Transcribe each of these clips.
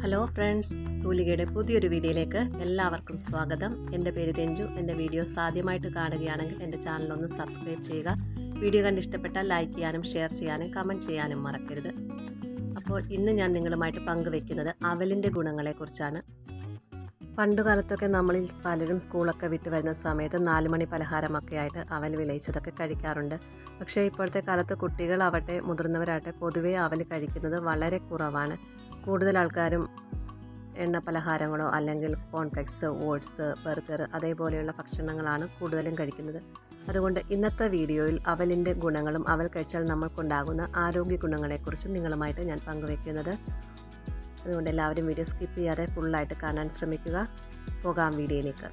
Hello friends തൂലികയുടെ പുതിയൊരു വീഡിയോയിലേക്ക് എല്ലാവർക്കും സ്വാഗതം. എന്റെ പേര് തെഞ്ചു എന്റെ വീഡിയോസ് ആദ്യമായിട്ട് കാണുകയാണെങ്കിൽ എന്റെ ചാനലൊന്ന് സബ്സ്ക്രൈബ് ചെയ്യുക. വീഡിയോ കണ്ട് ഇഷ്ടപ്പെട്ടാൽ ലൈക്ക് ചെയ്യാനും ഷെയർ ചെയ്യാനും കമന്റ് ചെയ്യാനും മറക്കരുത്. അപ്പോൾ ഇന്ന് ഞാൻ നിങ്ങളുമായിട്ട് പങ്കുവെക്കുന്നത് അവലിന്റെ ഗുണങ്ങളെക്കുറിച്ചാണ്. പണ്ടുകാലത്തൊക്കെ നമ്മളിൽ പലരും സ്കൂളൊക്കെ വിട്ടു വരുന്ന സമയത്ത് നാലുമണി പലഹാരമൊക്കെ ആയിട്ട് അവൽ വിളയിച്ചതൊക്കെ കഴിക്കാറുണ്ട്. പക്ഷേ ഇപ്പോഴത്തെ കാലത്ത് കുട്ടികളാവട്ടെ മുതിർന്നവരാകട്ടെ പൊതുവേ അവൽ കഴിക്കുന്നത് വളരെ കുറവാണ്. കൂടുതൽ ആൾക്കാരും എണ്ണ പലഹാരങ്ങളോ അല്ലെങ്കിൽ കോൺഫ്ലെക്സ് ഓട്സ് ബർഗർ അതേപോലെയുള്ള ഭക്ഷണങ്ങളാണ് കൂടുതലും കഴിക്കുന്നത്. അതുകൊണ്ട് ഇന്നത്തെ വീഡിയോയിൽ അവലിന്റെ ഗുണങ്ങളും അവൽ കഴിച്ചാൽ നമ്മൾക്കുണ്ടാകുന്ന ആരോഗ്യ ഗുണങ്ങളെക്കുറിച്ച് നിങ്ങളുമായിട്ട് ഞാൻ പങ്കുവെക്കുന്നത് അതുകൊണ്ട് എല്ലാവരും വീഡിയോ സ്കിപ്പ് ചെയ്യാതെ ഫുള്ളായിട്ട് കാണാൻ ശ്രമിക്കുക. പോകാം വീഡിയോയിലേക്ക്.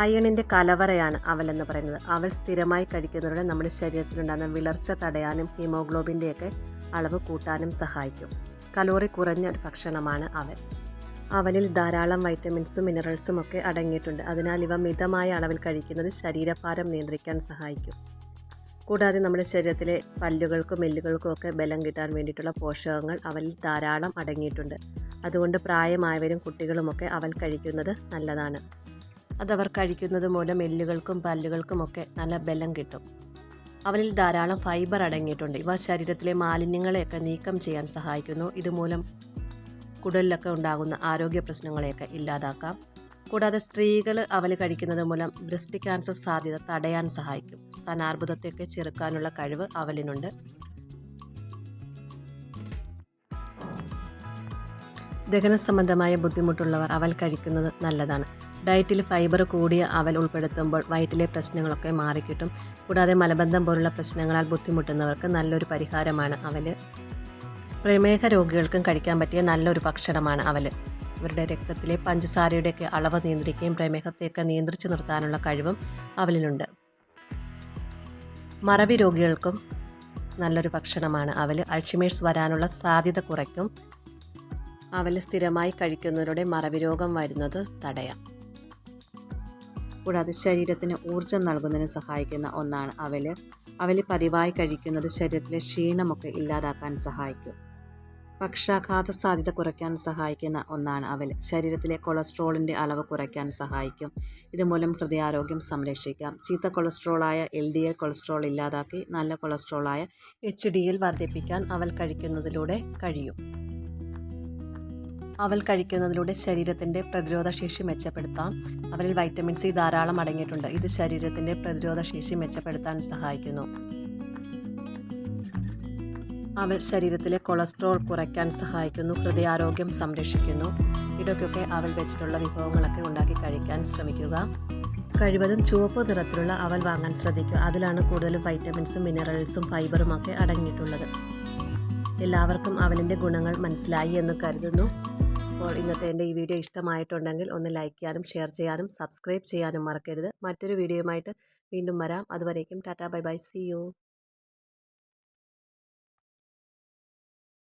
അയണിന്റെ കലവറയാണ് അവലെന്ന് പറയുന്നത്. അവൽ സ്ഥിരമായി കഴിക്കുന്നതോടെ നമ്മുടെ ശരീരത്തിലുണ്ടാകുന്ന വിളർച്ച തടയാനും ഹീമോഗ്ലോബിന്റെയൊക്കെ അളവ് കൂട്ടാനും സഹായിക്കും. കലോറി കുറഞ്ഞ ഒരു ഭക്ഷണമാണ് അവൽ അവലിൽ ധാരാളം വൈറ്റമിൻസും മിനറൽസും ഒക്കെ അടങ്ങിയിട്ടുണ്ട്. അതിനാൽ ഇവ മിതമായ അളവിൽ കഴിക്കുന്നത് ശരീരഭാരം നിയന്ത്രിക്കാൻ സഹായിക്കും. കൂടാതെ നമ്മുടെ ശരീരത്തിലെ പല്ലുകൾക്കും എല്ലുകൾക്കും ഒക്കെ ബലം കിട്ടാൻ വേണ്ടിയിട്ടുള്ള പോഷകങ്ങൾ അവലിൽ ധാരാളം അടങ്ങിയിട്ടുണ്ട്. അതുകൊണ്ട് പ്രായമായവരും കുട്ടികളുമൊക്കെ അവൽ കഴിക്കുന്നത് നല്ലതാണ്. അതവർ കഴിക്കുന്നത് മൂലം എല്ലുകൾക്കും പല്ലുകൾക്കുമൊക്കെ നല്ല ബലം കിട്ടും. അവരിൽ ധാരാളം ഫൈബർ അടങ്ങിയിട്ടുണ്ട്. ഇവ ശരീരത്തിലെ മാലിന്യങ്ങളെയൊക്കെ നീക്കം ചെയ്യാൻ സഹായിക്കുന്നു. ഇതുമൂലം കുടലിലൊക്കെ ഉണ്ടാകുന്ന ആരോഗ്യ പ്രശ്നങ്ങളെയൊക്കെ ഇല്ലാതാക്കാം. കൂടാതെ സ്ത്രീകൾ അവൽ കഴിക്കുന്നത് മൂലം ബ്രസ്റ്റ് ക്യാൻസർ സാധ്യത തടയാൻ സഹായിക്കും. സ്ഥാനാർബുദത്തെയൊക്കെ ചെറുക്കാനുള്ള കഴിവ് അവലിനുണ്ട്. ദഹന സംബന്ധമായ ബുദ്ധിമുട്ടുള്ളവർ അവൽ കഴിക്കുന്നത് നല്ലതാണ്. ഡയറ്റിൽ ഫൈബർ കൂടിയ അവൽ ഉൾപ്പെടുത്തുമ്പോൾ വയറ്റിലെ പ്രശ്നങ്ങളൊക്കെ മാറിക്കിട്ടും. കൂടാതെ മലബന്ധം പോലുള്ള പ്രശ്നങ്ങളാൽ ബുദ്ധിമുട്ടുന്നവർക്ക് നല്ലൊരു പരിഹാരമാണ് അവൽ. പ്രമേഹ രോഗികൾക്കും കഴിക്കാൻ പറ്റിയ നല്ലൊരു ഭക്ഷണമാണ് അവൽ. ഇവരുടെ രക്തത്തിലെ പഞ്ചസാരയുടെയൊക്കെ അളവ് നിയന്ത്രിക്കുകയും പ്രമേഹത്തെയൊക്കെ നിയന്ത്രിച്ചു നിർത്താനുള്ള കഴിവും അവലിനുണ്ട് മറവി രോഗികൾക്കും നല്ലൊരു ഭക്ഷണമാണ് അവൽ. അൾഷിമേഴ്സ് വരാനുള്ള സാധ്യത കുറയ്ക്കും. അവൽ സ്ഥിരമായി കഴിക്കുന്നതിലൂടെ മറവി രോഗം വരുന്നത് തടയാം. കൂടാതെ ശരീരത്തിന് ഊർജം നൽകുന്നതിന് സഹായിക്കുന്ന ഒന്നാണ് അവൽ അവൽ പതിവായി കഴിക്കുന്നത് ശരീരത്തിലെ ക്ഷീണമൊക്കെ ഇല്ലാതാക്കാൻ സഹായിക്കും. പക്ഷാഘാത സാധ്യത കുറയ്ക്കാൻ സഹായിക്കുന്ന ഒന്നാണ് അവൽ ശരീരത്തിലെ കൊളസ്ട്രോളിന്റെ അളവ് കുറയ്ക്കാൻ സഹായിക്കും. ഇതുമൂലം ഹൃദയാരോഗ്യം സംരക്ഷിക്കാം. ചീത്ത കൊളസ്ട്രോളായ എൽ ഡി എൽ കൊളസ്ട്രോൾ ഇല്ലാതാക്കി നല്ല കൊളസ്ട്രോളായ എച്ച് ഡി എൽ വർദ്ധിപ്പിക്കാൻ അവൽ കഴിക്കുന്നതിലൂടെ കഴിയും. അവൽ കഴിക്കുന്നതിലൂടെ ശരീരത്തിന്റെ പ്രതിരോധശേഷി മെച്ചപ്പെടുത്താം. അവരിൽ വൈറ്റമിൻ സി ധാരാളം അടങ്ങിയിട്ടുണ്ട്. ഇത് ശരീരത്തിന്റെ പ്രതിരോധശേഷി മെച്ചപ്പെടുത്താൻ സഹായിക്കുന്നു. അവൽ ശരീരത്തിലെ കൊളസ്ട്രോൾ കുറയ്ക്കാൻ സഹായിക്കുന്നു. ഹൃദയാരോഗ്യം സംരക്ഷിക്കുന്നു. ഇടയ്ക്കൊക്കെ അവൽ വെച്ചിട്ടുള്ള വിഭവങ്ങളൊക്കെ ഉണ്ടാക്കി കഴിക്കാൻ ശ്രമിക്കുക. കഴിവതും ചുവപ്പ് നിറത്തിലുള്ള അവൽ വാങ്ങാൻ ശ്രദ്ധിക്കുക. അതിലാണ് കൂടുതലും വൈറ്റമിൻസും മിനറൽസും ഫൈബറും ഒക്കെ അടങ്ങിയിട്ടുള്ളത്. എല്ലാവർക്കും അവലിന്റെ ഗുണങ്ങൾ മനസ്സിലായി എന്ന് കരുതുന്നു. അപ്പോൾ ഇന്നത്തെ എന്റെ ഈ വീഡിയോ ഇഷ്ടമായിട്ടുണ്ടെങ്കിൽ ഒന്ന് ലൈക്ക് ചെയ്യാനും ഷെയർ ചെയ്യാനും സബ്സ്ക്രൈബ് ചെയ്യാനും മറക്കരുത്. മറ്റൊരു വീഡിയോയുമായിട്ട് വീണ്ടും വരാം. അതുവരേക്കും tata bye bye. See you